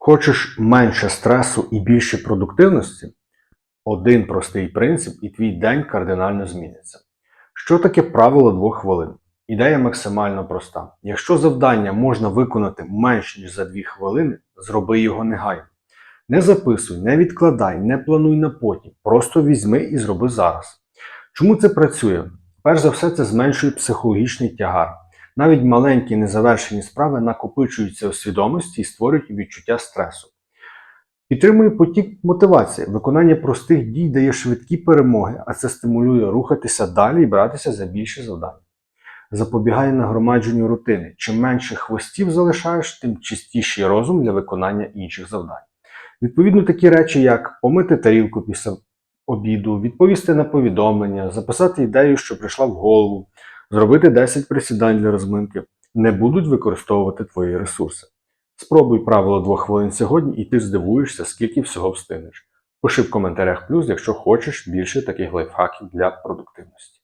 Хочеш менше стресу і більше продуктивності? Один простий принцип, і твій день кардинально зміниться. Що таке правило двох хвилин? Ідея максимально проста. Якщо завдання можна виконати менш ніж за 2 хвилини, зроби його негайно. Не записуй, не відкладай, не плануй на потім. Просто візьми і зроби зараз. Чому це працює? Перш за все, це зменшує психологічний тягар. Навіть маленькі незавершені справи накопичуються у свідомості і створюють відчуття стресу. Підтримує потік мотивації. Виконання простих дій дає швидкі перемоги, а це стимулює рухатися далі і братися за більше завдань. Запобігає нагромадженню рутини. Чим менше хвостів залишаєш, тим чистіший розум для виконання інших завдань. Відповідно, такі речі, як помити тарілку після обіду, відповісти на повідомлення, записати ідею, що прийшла в голову, зробити 10 присідань для розминки, не будуть використовувати твої ресурси. Спробуй правило двох хвилин сьогодні, і ти здивуєшся, скільки всього встигнеш. Пиши в коментарях плюс, якщо хочеш більше таких лайфхаків для продуктивності.